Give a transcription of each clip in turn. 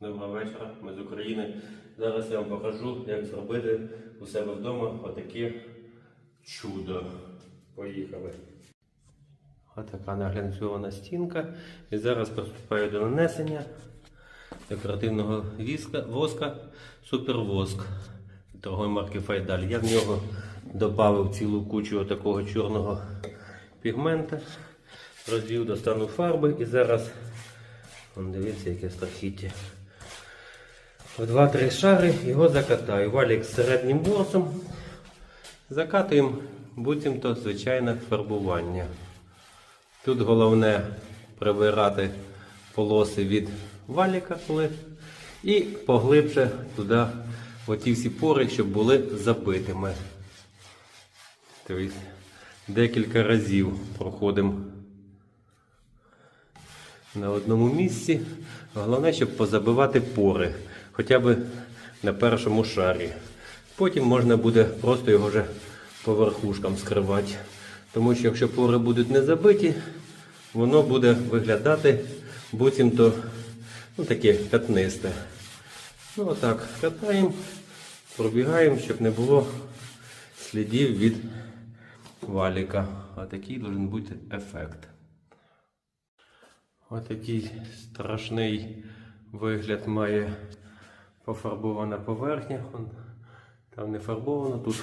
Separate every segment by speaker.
Speaker 1: Доброго вечора, ми з України. Зараз я вам покажу, як зробити у себе вдома отаке чудо. Поїхали. Отака наглянцьована стінка. І зараз приступаю до нанесення декоративного віска, воска супервоск торгової марки Файдаль. Я в нього додав цілу кучу такого чорного пігмента, розвів до стану фарби і зараз дивіться, яке страхіття. В 2-3 шари його закатаю. Валік з середнім борсом. Закатуємо буцімто звичайне фарбування. Тут головне прибирати полоси від валіка, коли і поглибше туди оті всі пори, щоб були забитими. Тобто декілька разів проходимо на одному місці. Головне, щоб позабивати пори, хоча б на першому шарі. Потім можна буде просто його вже по верхушкам скривати. Тому що якщо пори будуть не забиті, воно буде виглядати буцімто ну, таке п'ятнисте. Ну отак, катаємо, пробігаємо, щоб не було слідів від валіка. А такий має бути ефект. Отакий страшний вигляд має пофарбована поверхня. Там не фарбовано, тут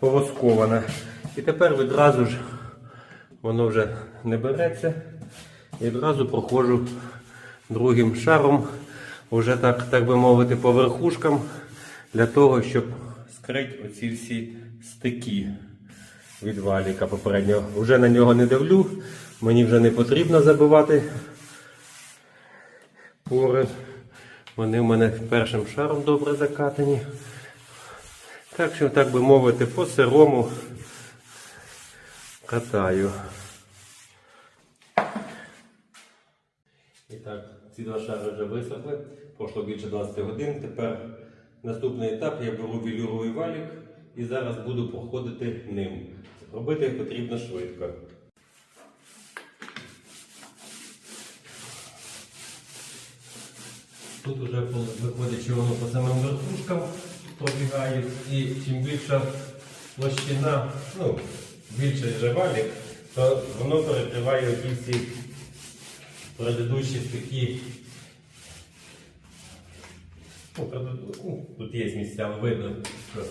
Speaker 1: повоскована. І тепер відразу ж воно вже не береться. І одразу проходжу другим шаром, вже так, так би мовити, по верхушкам, для того, щоб скрити оці всі стики від валіка попереднього. Вже на нього не давлю, мені вже не потрібно забивати пори. Вони в мене першим шаром добре закатані. Так що, так би мовити, по сирому катаю. І так, ці два шари вже висохли. Пройшло більше 20 годин. Тепер наступний етап я беру вілюровий валік і зараз буду проходити ним. Робити потрібно швидко. Тут вже виходить, що воно по самим верхушкам пробігає, і чим більша площина, ну, більше вже валік, то воно перекриває ті всі предыдущі стихи. Ну, ну, тут є місця, але видно, що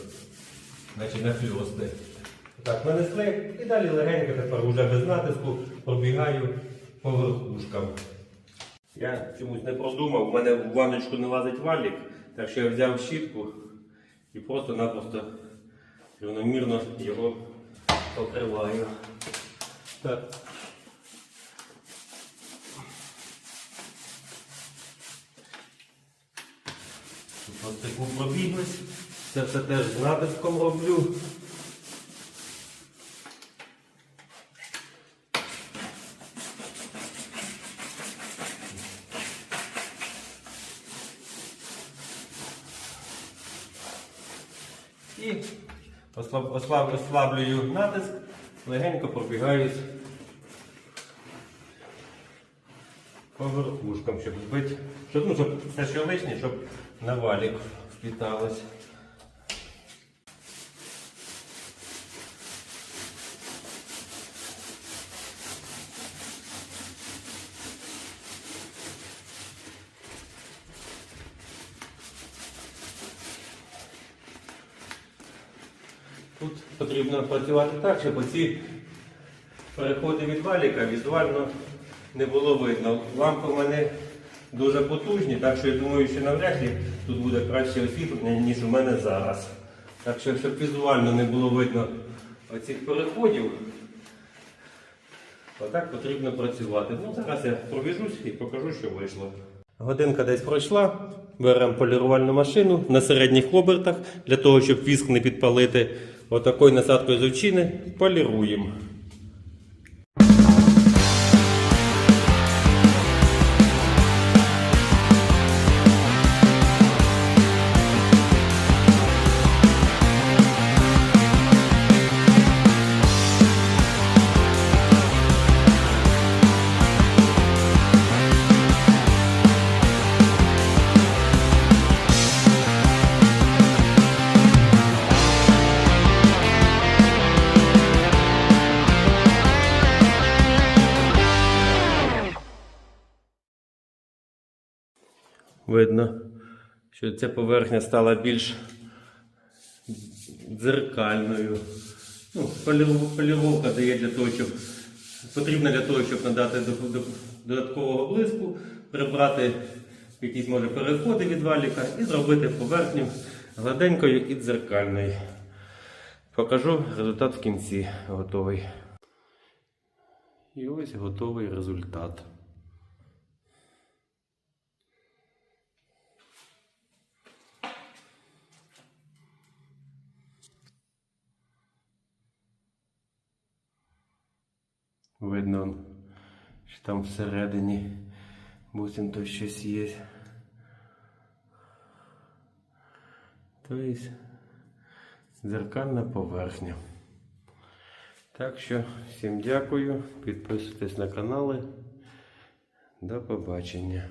Speaker 1: значить нахльости. Так, нанесли і далі легенько тепер уже без натиску пробігаю по верхушкам. Я чомусь не продумав, у мене в ванночку не лазить валік, так що я взяв щітку і просто-напросто рівномірно його покриваю. Так. Ось таку пробіглась. Це все теж з натиском роблю. І ослаб, ослаб, ослаблюю натиск, легенько пробігаюсь по верхушкам, щоб збити, щоб, ну, щоб все, що лишнє, щоб на валік впіталось. Тут потрібно працювати так, щоб оці переходи від валіка візуально не було видно. Лампи в мене дуже потужні, так що я думаю, що навряд ли тут буде краще освітлення, ніж у мене зараз. Так що, щоб візуально не було видно оцих переходів, отак потрібно працювати. Ну, Зараз я пробіжусь і покажу, що вийшло. Годинка десь пройшла, беремо полірувальну машину на середніх обертах, для того, щоб віск не підпалити. Отакою насадкою з овчини поліруємо. Видно, що ця поверхня стала більш дзеркальною. Ну, поліровка дає для того, щоб потрібна для того, щоб надати до- до- додаткового блиску, прибрати якісь може переходи від валіка і зробити поверхню гладенькою і дзеркальною. Покажу результат в кінці готовий. І ось готовий результат. Видно, що там всередині буцімто щось є. Тобто дзеркальна поверхня. Так що всім дякую. Підписуйтесь на канали. До побачення.